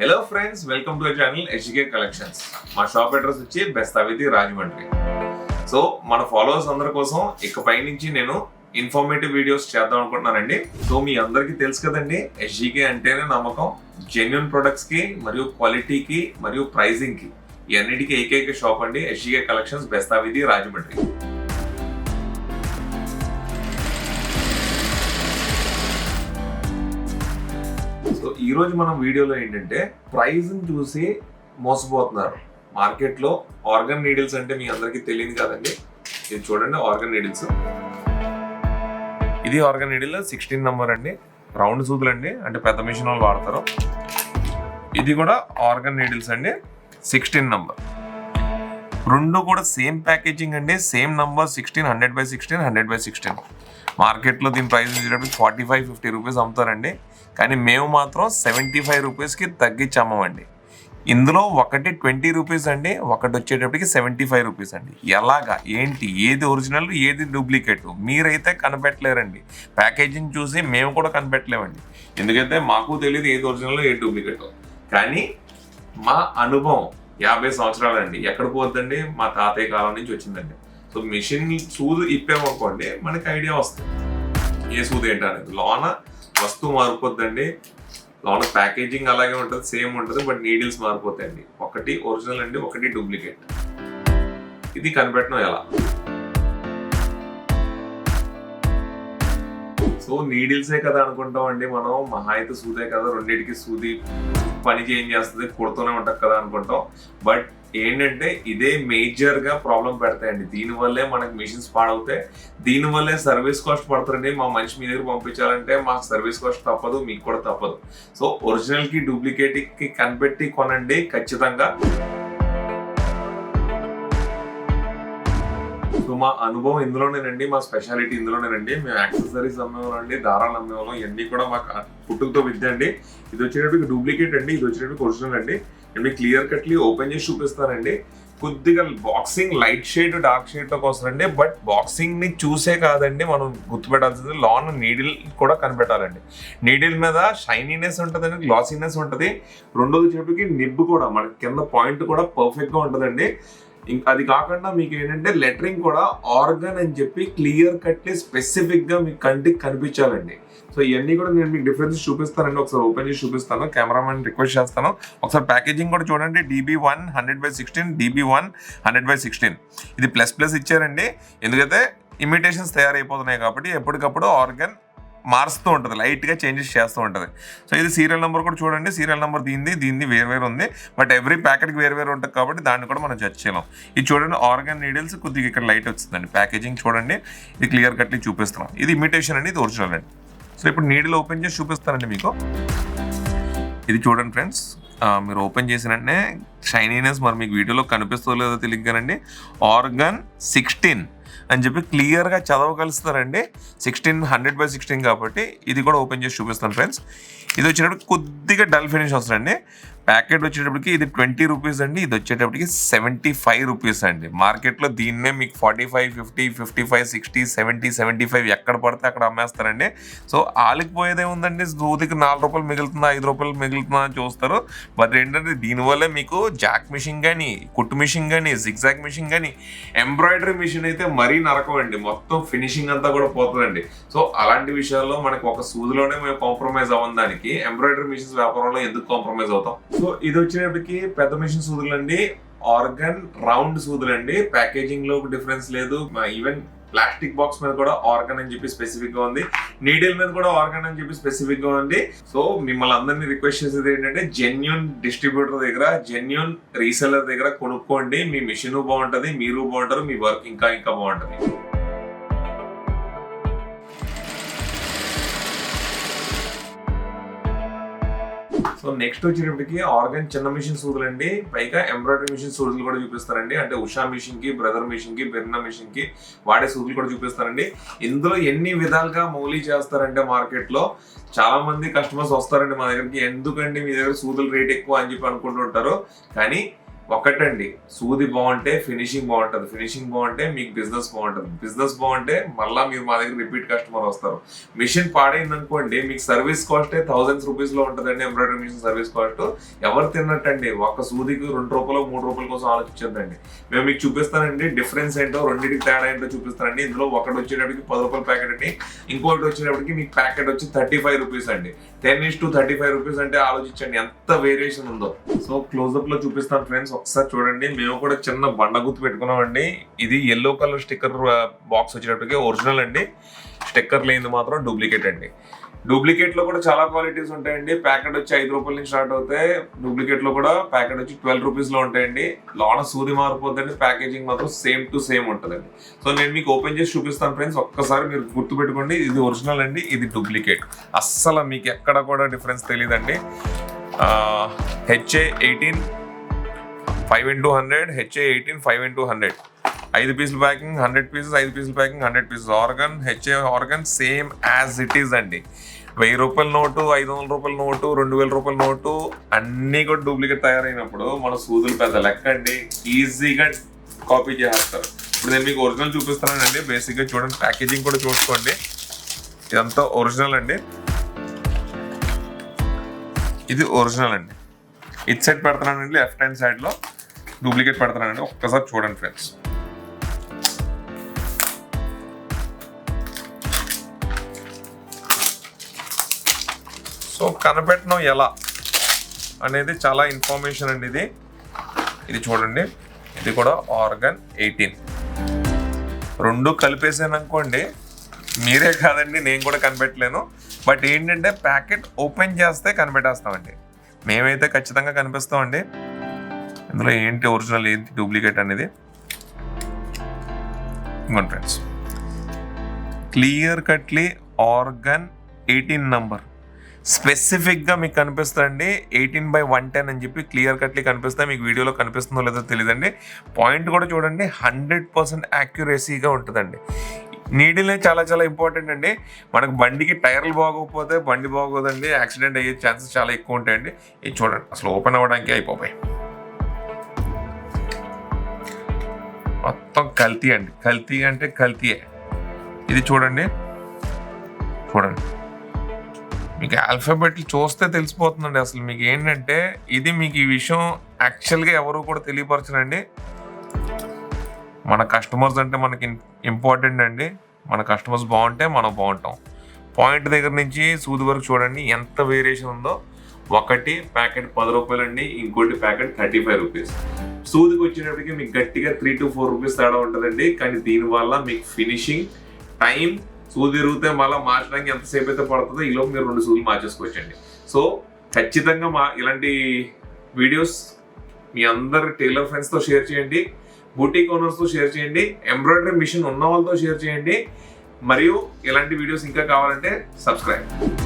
Hello friends welcome to channel HK collections మా shop address వచ్చి బెస్తావిధి రాజమండ్రి. సో మన ఫాలోవర్స్ అందరి కోసం ఇకపై నుంచి నేను ఇన్ఫర్మేటివ్ వీడియోస్ చేద్దాం అనుకుంటున్నానండి. సో మీ అందరికీ తెలుసు కదండి ఎస్జీకే అంటేనే నమ్మకం. జెన్యున్ ప్రొడక్ట్స్కి మరియు క్వాలిటీకి మరియు ప్రైజింగ్కి. ఈ అన్నిటికీ ఏకైక షాప్ అండి ఎస్జీకే కలెక్షన్స్ బెస్తావిధి రాజమండ్రి. ఈరోజు మనం వీడియోలో ఏంటంటే ప్రైజ్ని చూసి మోసపోతున్నారు. మార్కెట్లో ఆర్గన్ నీడిల్స్ అంటే మీ అందరికీ తెలియదు కదండి. ఇది చూడండి ఆర్గన్ నీడిల్స్. ఇది ఆర్గన్ నీడిల్ సిక్స్టీన్ నెంబర్ అండి. రౌండ్ సూదులు అండి. అంటే పెద్ద మిషన్ వాళ్ళు వాడతారు. ఇది కూడా ఆర్గన్ నీడిల్స్ అండి. Sixteen number. రెండు కూడా సేమ్ ప్యాకేజింగ్ అండి same number sixteen hundred by sixteen hundred by sixteen మార్కెట్లో దీని ప్రైస్ వచ్చేటప్పుడు ఫార్టీ ఫైవ్ ఫిఫ్టీ రూపీస్ అమ్ముతారండి. కానీ మేము మాత్రం సెవెంటీ ఫైవ్ రూపీస్కి తగ్గించి అమ్మమండి ఇందులో ఒకటి ట్వంటీ రూపీస్ అండి ఒకటి వచ్చేటప్పటికి సెవెంటీ ఫైవ్ రూపీస్ అండి. ఎలాగా? ఏంటి? ఏది ఒరిజినల్ ఏది డూప్లికేట్ మీరైతే కనిపెట్టలేరండి. ప్యాకేజింగ్ చూసి మేము కూడా కనిపెట్టలేమండి. ఎందుకంటే మాకు తెలియదు ఏది ఒరిజినల్ ఏది డూప్లికేట్ కానీ మా అనుభవం యాభై సంవత్సరాలండి. ఎక్కడ పోద్దండి? మా తాతయ్య కాలం నుంచి వచ్చిందండి. సో మిషన్ సూదు ఇప్పామనుకోండి మనకి ఐడియా వస్తుంది. ఏ సూది ఏంటనేది లోన వస్తువు మారిపోద్దండి. లోన ప్యాకేజింగ్ అలాగే ఉంటుంది సేమ్ ఉంటుంది బట్ నీడిల్స్ మారిపోతాయండి. ఒకటి ఒరిజినల్ అండి ఒకటి డూప్లికేట్. ఇది కనిపెట్టడం ఎలా? సో నీడిల్సే కదా అనుకుంటాం అండి మనం. మహా అయితే సూదే కదా రెండింటికి సూది. పని చేంజ్ చేస్తుంది? కుడుతూనే ఉంటాం కదా అనుకుంటాం. బట్ ఏంటంటే ఇదే మేజర్గా ప్రాబ్లం పెడతాయండి. దీనివల్లే మనకి మిషన్స్ పాడవుతాయి. దీనివల్లే సర్వీస్ కాస్ట్ పడుతుందండి మా మనిషి మీ దగ్గర పంపించాలంటే మాకు సర్వీస్ కాస్ట్ తప్పదు మీకు కూడా తప్పదు. సో ఒరిజినల్కి డూప్లికేట్కి కనిపెట్టి కొనండి ఖచ్చితంగా. సో మా అనుభవం ఇందులోనేనండి మా స్పెషాలిటీ ఇందులోనేనండి. మేము యాక్సెసరీస్ అమ్మేవాళ్ళండి దారాలు అమ్మేవాళ్ళం ఇవన్నీ కూడా మాకు పుట్టుకతో విద్య అండి. ఇది వచ్చేటప్పటికి డూప్లికేట్ అండి ఇది వచ్చేటప్పటికి ఒరిజినల్ అండి. నేను మీకు క్లియర్ కట్లీ ఓపెన్ చేసి చూపిస్తానండి. కొద్దిగా బాక్సింగ్ లైట్ షేడ్ డార్క్ షేడ్లోకి వస్తుందండి బట్ బాక్సింగ్ని చూసే కాదండి మనం గుర్తుపెట్టాల్సింది లాన్ నీడిల్ కూడా కనిపెట్టాలండి. నీడిల్ మీద షైనీనెస్ ఉంటుందండి గ్లాసీనెస్ ఉంటుంది. రెండోది వచ్చేటప్పటికి నిబ్బు కూడా మన కింద పాయింట్ కూడా పర్ఫెక్ట్గా ఉంటుందండి. ఇంకా అది కాకుండా మీకు ఏంటంటే లెటరింగ్ కూడా ఆర్గన్ అని చెప్పి క్లియర్ కట్లీ స్పెసిఫిక్గా మీకు కంటికి కనిపించాలండి. సో ఇవన్నీ కూడా నేను మీకు డిఫరెన్స్ చూపిస్తానండి. ఒకసారి ఓపెన్ చేసి చూపిస్తాను. కెమెరామెన్ రిక్వెస్ట్ చేస్తాను. ఒకసారి ప్యాకేజింగ్ కూడా చూడండి. DB one hundred by sixteen DB one hundred by sixteen. ఇది ప్లస్ ప్లస్ ఇచ్చారండి. ఎందుకంటే ఇమిటేషన్స్ తయారైపోతున్నాయి కాబట్టి ఎప్పటికప్పుడు ఆర్గన్ మారుస్తూ ఉంటుంది లైట్గా చేంజెస్ చేస్తూ ఉంటుంది. సో ఇది సీరియల్ నెంబర్ కూడా చూడండి. సీరియల్ నెంబర్ దీనిది దీనిది వేరు వేరు ఉంది. బట్ ఎవ్రీ ప్యాకెట్కి వేరు వేరు ఉంటుంది కాబట్టి దాన్ని కూడా మనం జడ్జ్ చేయలేం. ఇది చూడండి ఆర్గాన్ నీడిల్స్ కొద్దిగా ఇక్కడ లైట్ వచ్చిందండి. ప్యాకేజింగ్ చూడండి. ఇది క్లియర్ కట్లీ చూపిస్తున్నాం. ఇది ఇమిటేషన్ అండి ఇది ఒరిజినల్ అండి. సో ఇప్పుడు నీడిల్ ఓపెన్ చేసి చూపిస్తానండి మీకు. ఇది చూడండి ఫ్రెండ్స్ మీరు ఓపెన్ చేసిన వెంటనే షైనీనెస్ మరి మీకు వీడియోలో కనిపిస్తుందో లేదో తెలియదు కానండి. ఆర్గన్ సిక్స్టీన్ అని చెప్పి క్లియర్గా చదవగలుస్తారండి. సిక్స్టీన్ హండ్రెడ్ బై సిక్స్టీన్ కాబట్టి ఇది కూడా ఓపెన్ చేసి చూపిస్తాను ఫ్రెండ్స్ ఇది వచ్చినప్పుడు కొద్దిగా డల్ ఫినిష్ వస్తుందండి. ప్యాకెట్ వచ్చేటప్పటికి ఇది ట్వంటీ రూపీస్ అండి ఇది వచ్చేటప్పటికి సెవెంటీ ఫైవ్ రూపీస్ అండి. మార్కెట్లో దీన్నే మీకు forty five fifty fifty five sixty seventy seventy five ఎక్కడ పడితే అక్కడ అమ్మేస్తారండి. సో ఆలికి పోయేదే ఉందండి దూదికి నాలుగు రూపాయలు మిగులుతుందా ఐదు రూపాయలు మిగులుతుందా అని చూస్తారు. బట్ ఏంటంటే దీనివల్ల మీకు జాక్ మిషన్ కానీ కుట్టు మిషన్ కానీ జిగ్జాగ్ మిషన్ కానీ ఎంబ్రాయిడరీ మిషన్ అయితే మరీ నరకం అండి. మొత్తం ఫినిషింగ్ అంతా కూడా పోతుందండి. సో అలాంటి విషయాల్లో మనకు ఒక సూదిలోనే మేము కాంప్రమైజ్ అవ్వడానికి దానికి ఎంబ్రాయిడరీ మిషన్స్ వ్యాపారంలో ఎందుకు కాంప్రమైజ్ అవుతాం? సో ఇది వచ్చేటప్పటికి పెద్ద మిషన్ సూదులండి ఆర్గన్ రౌండ్ సూదులండి. ప్యాకేజింగ్లో డిఫరెన్స్ లేదు. ఈవెన్ ప్లాస్టిక్ బాక్స్ మీద కూడా ఆర్గన్ అని చెప్పి స్పెసిఫిక్గా ఉంది. నీడిల్ మీద కూడా ఆర్గన్ అని చెప్పి స్పెసిఫిక్గా ఉంది. సో మిమ్మల్ని అందరినీ రిక్వెస్ట్ చేసేది ఏంటంటే జెన్యున్ డిస్ట్రిబ్యూటర్ దగ్గర జెన్యున్ రీసెలర్ దగ్గర కొనుక్కోండి. మీ మిషన్ బాగుంటది మీరు బాగుంటారు మీ వర్క్ ఇంకా ఇంకా బాగుంటది. సో నెక్స్ట్ వచ్చేటప్పటికి ఆర్గన్ చిన్న మిషన్ సూదులండి. పైగా ఎంబ్రాయిడరీ మిషన్ సూదులు కూడా చూపిస్తారండి. అంటే ఉషా మిషన్కి బ్రదర్ మిషన్కి బిర్నా మిషన్కి వాడే సూదులు కూడా చూపిస్తారండి. ఇందులో ఎన్ని విధాలుగా మౌలీ చేస్తారంటే మార్కెట్లో చాలా మంది కస్టమర్స్ వస్తారండి మా దగ్గరికి. ఎందుకండి మీ దగ్గర సూదుల రేట్ ఎక్కువ అని చెప్పి అనుకుంటుంటారు కానీ ఒకటండి సూది బాగుంటే ఫినిషింగ్ బాగుంటుంది. ఫినిషింగ్ బాగుంటే మీకు బిజినెస్ బాగుంటుంది. బిజినెస్ బాగుంటే మళ్ళీ మీరు మా దగ్గర రిపీట్ కస్టమర్ వస్తారు. మిషన్ పాడైంది అనుకోండి మీకు సర్వీస్ కాస్టే థౌసండ్స్ రూపీస్లో ఉంటుందండి ఎంబ్రాయిడరీ మిషన్ సర్వీస్ కాస్ట్. ఎవరు తిన్నట్టండి ఒక సూదికి రెండు రూపాయలు మూడు రూపాయల కోసం ఆలోచించద్దండి. మేము మీకు చూపిస్తానండి డిఫరెన్స్ ఏంటో రెండింటికి తేడా ఏంటో చూపిస్తానండి. ఇందులో ఒకటి వచ్చేటప్పటికి పది రూపాయల ప్యాకెట్ అండి ఇంకొకటి వచ్చేటప్పటికి మీకు ప్యాకెట్ వచ్చి థర్టీ ఫైవ్ రూపీస్ అండి. Ten is to thirty five rupees అంటే ఆలోచించండి ఎంత వేరియేషన్ ఉందో. సో క్లోజ్అప్లో చూపిస్తాను ఫ్రెండ్స్ ఒకసారి చూడండి మేము కూడా చిన్న బండ గుర్తు పెట్టుకున్నామండి. ఇది ఎల్లో కలర్ స్టిక్కర్ బాక్స్ వచ్చేటప్పటికి ఒరిజినల్ అండి. స్టిక్కర్ లేనిది మాత్రం డూప్లికేట్ అండి. డూప్లికేట్లో కూడా చాలా క్వాలిటీస్ ఉంటాయండి. ప్యాకెట్ వచ్చి ఐదు రూపాయల నుంచి స్టార్ట్ అవుతాయి డూప్లికేట్లో కూడా ప్యాకెట్ వచ్చి ట్వెల్వ్ రూపీస్లో ఉంటాయండి. లోన సూది మారిపోద్దండి. ప్యాకేజింగ్ మాత్రం సేమ్ టు సేమ్ ఉంటుందండి. సో నేను మీకు ఓపెన్ చేసి చూపిస్తాను ఫ్రెండ్స్ ఒక్కసారి మీరు గుర్తు పెట్టుకోండి. ఇది ఒరిజినల్ అండి ఇది డూప్లికేట్ అస్సలు మీకు ఎక్కడ కూడా డిఫరెన్స్ తెలియదండి HA eighteen five into hundred HA eighteen five into hundred. ఐదు పీసులు ప్యాకింగ్ హండ్రెడ్ పీసెస్ ఐదు పీసులు packing hundred pieces. Organ HA organ same as it is అండి. వెయ్యి రూపాయల నోటు ఐదు వందల రూపాయల నోటు రెండు వేల రూపాయల నోటు అన్నీ కూడా డూప్లికేట్ తయారైనప్పుడు మన సూదులు పెద్ద లెక్క అండి. ఈజీగా కాపీ చేస్తారు ఇప్పుడు నేను మీకు ఒరిజినల్ చూపిస్తానండి బేసిక్గా చూడండి. ప్యాకేజింగ్ కూడా చూసుకోండి. ఇదంతా ఒరిజినల్ అండి. ఇది ఒరిజినల్ అండి. ఇట్ సైడ్ పెడుతున్నానండి లెఫ్ట్ హ్యాండ్ సైడ్లో డూప్లికేట్ పెడతానండి. ఒక్కసారి చూడండి ఫ్రెండ్స్. సో కనపెట్టడం ఎలా అనేది చాలా ఇన్ఫర్మేషన్ అండి ఇది. ఇది చూడండి. ఇది కూడా ఆర్గన్ ఎయిటీన్. రెండు కలిపేసాను అనుకోండి మీరే కాదండి నేను కూడా కనిపెట్టలేను. బట్ ఏంటంటే ప్యాకెట్ ఓపెన్ చేస్తే కనిపెట్టేస్తామండి. మేమైతే ఖచ్చితంగా కనిపిస్తామండి. ఇందులో ఏంటి ఒరిజినల్ ఏంటి డూప్లికేట్ అనేది? ఇంకోండి friends clear cutly organ eighteen number స్పెసిఫిక్గా మీకు కనిపిస్తుందండి ఎయిటీన్ బై వన్ టెన్ అని చెప్పి క్లియర్ కట్లీ కనిపిస్తాయి మీకు వీడియోలో కనిపిస్తుందో లేదో తెలియదండి పాయింట్ కూడా చూడండి హండ్రెడ్ పర్సెంట్ యాక్యురసీగా ఉంటుందండి. నీడిలే చాలా చాలా ఇంపార్టెంట్ అండి. మనకు బండికి టైర్లు బాగోకపోతే బండి బాగోదండి యాక్సిడెంట్ అయ్యే ఛాన్సెస్ చాలా ఎక్కువ ఉంటాయండి. ఇది చూడండి అసలు ఓపెన్ అవ్వడానికి అయిపోయి మొత్తం కల్తీ అండి. కల్తీ అంటే కల్తీయే. ఇది చూడండి. చూడండి. మీకు ఆల్ఫాబెట్లు చూస్తే తెలిసిపోతుందండి అసలు. మీకు ఏంటంటే ఇది మీకు ఈ విషయం యాక్చువల్గా ఎవరు కూడా తెలియపరచరండి. మన కస్టమర్స్ అంటే మనకి ఇంపార్టెంట్ అండి. మన కస్టమర్స్ బాగుంటే మనం బాగుంటాం. పాయింట్ దగ్గర నుంచి సూది వరకు చూడండి. ఎంత వేరియేషన్ ఉందో. ఒకటి ప్యాకెట్ పది రూపాయలండి. ఇంకోటి ప్యాకెట్ థర్టీ ఫైవ్ రూపీస్. సూదికి వచ్చేటప్పటికి మీకు గట్టిగా త్రీ టు ఫోర్ రూపీస్ తేడా ఉంటుందండి. కానీ దీనివల్ల మీకు ఫినిషింగ్ టైం సూది తిరిగితే మళ్ళీ మార్చడానికి ఎంతసేపు అయితే పడుతుందో ఈలోపు మీరు రెండు సూదులు మార్చేసుకోవచ్చండి. సో ఖచ్చితంగా మా ఇలాంటి వీడియోస్ మీ అందరి టైలర్ ఫ్రెండ్స్తో షేర్ చేయండి. బూటీక్ ఓనర్స్తో షేర్ చేయండి. ఎంబ్రాయిడరీ మిషన్ ఉన్న వాళ్ళతో షేర్ చేయండి. మరియు ఇలాంటి వీడియోస్ ఇంకా కావాలంటే సబ్స్క్రైబ్